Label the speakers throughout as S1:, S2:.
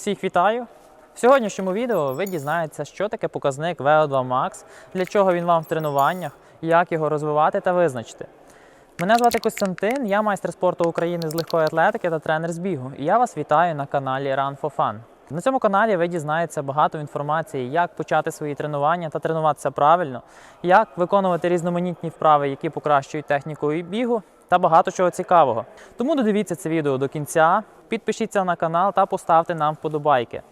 S1: Всіх вітаю! В сьогоднішньому відео ви дізнаєтеся, що таке показник VO2 Max, для чого він вам в тренуваннях, як його розвивати та визначити. Мене звати Костянтин, я майстер спорту України з легкої атлетики та тренер з бігу. І я вас вітаю на каналі Run for Fun. На цьому каналі ви дізнаєтеся багато інформації, як почати свої тренування та тренуватися правильно, як виконувати різноманітні вправи, які покращують техніку і бігу, та багато чого цікавого. Тому додивіться це відео до кінця, підпишіться на канал та поставте нам вподобайки.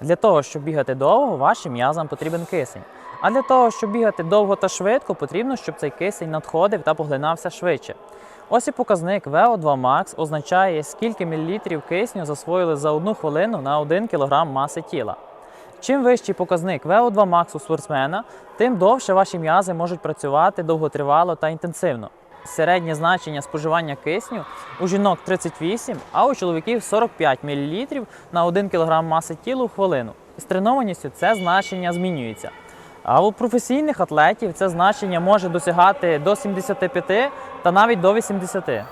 S1: Для того, щоб бігати довго, вашим м'язам потрібен кисень. А для того, щоб бігати довго та швидко, потрібно, щоб цей кисень надходив та поглинався швидше. Ось і показник VO2 Max означає, скільки мілілітрів кисню засвоїли за одну хвилину на 1 кг маси тіла. Чим вищий показник VO2 Max у спортсмена, тим довше ваші м'язи можуть працювати довготривало та інтенсивно. Середнє значення споживання кисню у жінок 38, а у чоловіків 45 мл на 1 кг маси тіла у хвилину. З тренованістю це значення змінюється. А у професійних атлетів це значення може досягати до 75 та навіть до 80.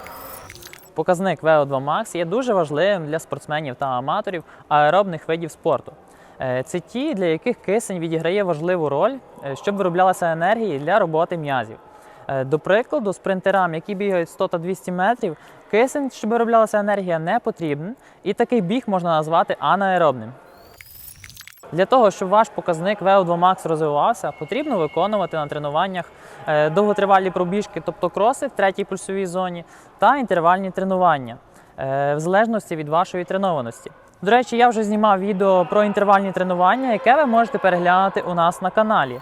S1: Показник VO2 Max є дуже важливим для спортсменів та аматорів аеробних видів спорту. Е, Це ті, для яких кисень відіграє важливу роль, е, щоб вироблялася енергія для роботи м'язів. Е, До прикладу, спринтерам, які бігають 100 та 200 метрів, кисень, щоб вироблялася енергія, не потрібен, і такий біг можна назвати анаеробним. Для того, щоб ваш показник VO2 Max розвивався, потрібно виконувати на тренуваннях е, довготривалі пробіжки, тобто кроси в третій пульсовій зоні, та інтервальні тренування, е, в залежності від вашої тренованості. До речі, я вже знімав відео про інтервальні тренування, яке ви можете переглянути у нас на каналі.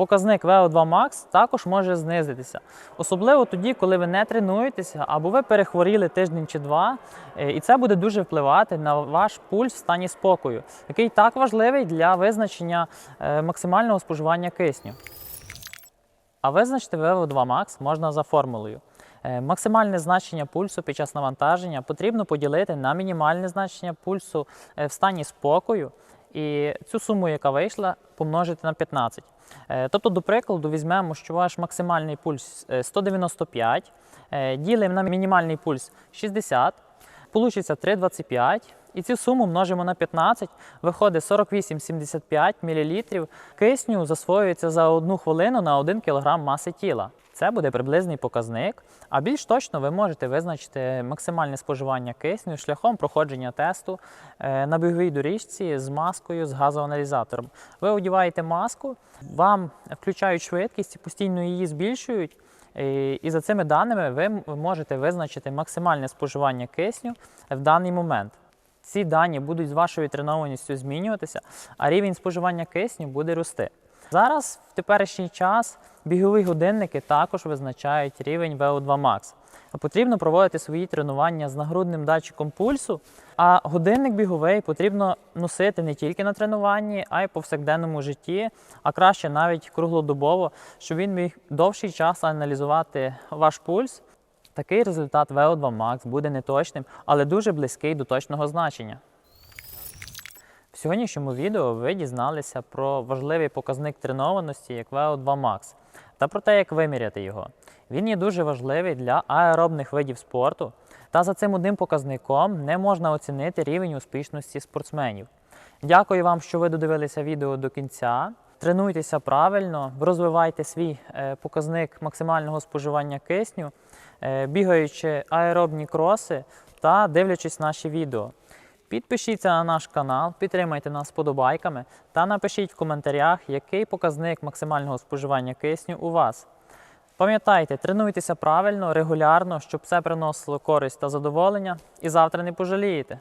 S1: Показник VO2 Max також може знизитися, особливо тоді, коли ви не тренуєтеся або ви перехворіли тиждень чи два, е, і це буде дуже впливати на ваш пульс в стані спокою, який так важливий для визначення е, максимального споживання кисню. А визначити VO2 Max можна за формулою. Е, Максимальне значення пульсу під час навантаження потрібно поділити на мінімальне значення пульсу в стані спокою і цю суму, яка вийшла, помножити на 15. Е, Тобто, до прикладу, візьмемо, що ваш максимальний пульс е, 195, е, ділимо на мінімальний пульс 60, получиться 3,25. І цю суму множимо на 15, виходить 48,75 мл кисню засвоюється за одну хвилину на 1 кг маси тіла. Це буде приблизний показник. А більш точно ви можете визначити максимальне споживання кисню шляхом проходження тесту е, на біговій доріжці з маскою з газоаналізатором. Ви одягаєте маску, вам включають швидкість постійно її збільшують. І і за цими даними ви можете визначити максимальне споживання кисню в даний момент. Ці дані будуть з вашою тренованістю змінюватися, а рівень споживання кисню буде рости. Зараз, в теперішній час, бігові годинники також визначають рівень VO2 Max. Потрібно проводити свої тренування з нагрудним датчиком пульсу, а годинник біговий потрібно носити не тільки на тренуванні, а й повсякденному житті, а краще навіть круглодобово, щоб він міг довший час аналізувати ваш пульс. Такий результат VO2 Max буде неточним, але дуже близький до точного значення. В сьогоднішньому відео ви дізналися про важливий показник тренованості, як VO2 Max, та про те, як виміряти його. Він є дуже важливий для аеробних видів спорту, та за цим одним показником не можна оцінити рівень успішності спортсменів. Дякую вам, що ви додивилися відео до кінця. Тренуйтеся правильно, розвивайте свій е, показник максимального споживання кисню, е, бігаючи аеробні кроси та дивлячись наші відео. Підпишіться на наш канал, підтримайте нас подобайками та напишіть в коментарях, який показник максимального споживання кисню у вас. Пам'ятайте, тренуйтеся правильно, регулярно, щоб це приносило користь та задоволення, і завтра не пожалієте.